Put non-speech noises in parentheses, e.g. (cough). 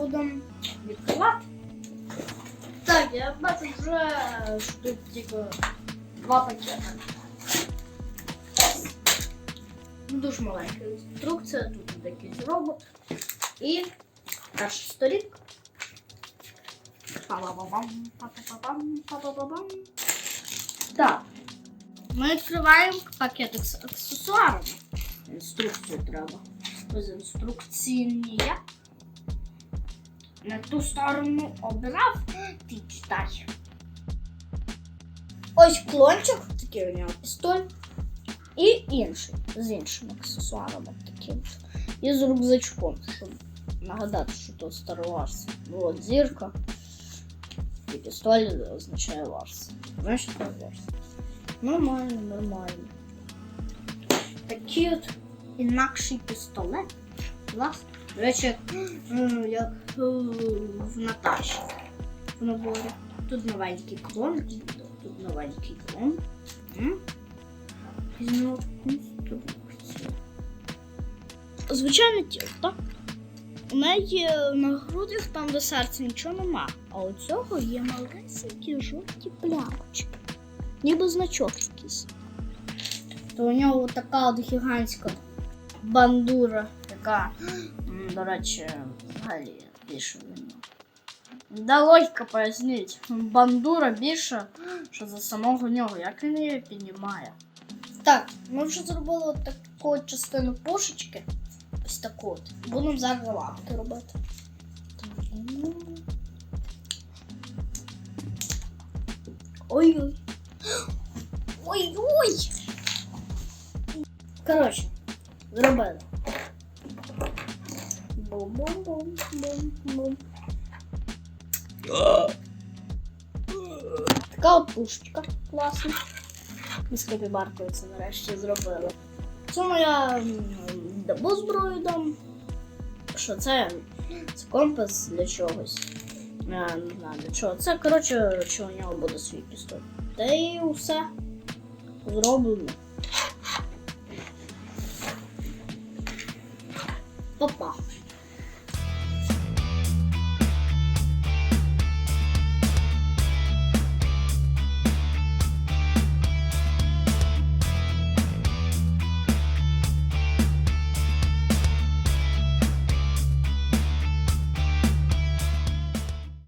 будемо відкривати. Так, я бачу вже що тут тільки два пакети. Ну, Дуже маленька інструкція, тут якийсь робот. І перша сторінка. Па-ба-ба-бам, па-па-ба-бам, па-ба-ба-бам. Так. Ми відкриваємо пакетик з аксесуарами. Інструкцію треба. Без інструкції ніяк. На ту сторону обирав, ти читай. Ось клончик, такий у нього пістоль. І інший з іншим аксесуаром таким. І з рюкзачком, щоб нагадати, що то Star Wars. От зірка. І пістоль означає Варс. Знаєш, що таке Варс? Нормально, нормально. Такий от інакший пістолет. Клас. Речі, як е, в Наташі в наборі. Тут новенький клон, тут новенький клон. Візьмемо інструкцію. Звичайне тіло, так? У неї на грудях, там до серця нічого нема. А у цього є малесенькі жовті плямочки. Ніби значок якийсь. То у нього така от гігантська бандура, яка, до речі, взагалі більше нього. Да логіка поясніть. Бандура більше, що за самого нього, як він її піднімає. Так, ми вже зробили от таку частину пушечки. Ось таку от. Будемо зараз лапки робити. Ой-ой. (gasps) Ой-ой. Коротше, зробили. Бум-бум-бум-бум-бум. Така от пушечка класна. Ми з це нарешті зробили. Цьому я дамо зброю дам. Що це? Це компас для чогось. Я не знаю для чого. Це, коротше, що у нього буде свій пістоль. Та і все. Зроблено. Опа.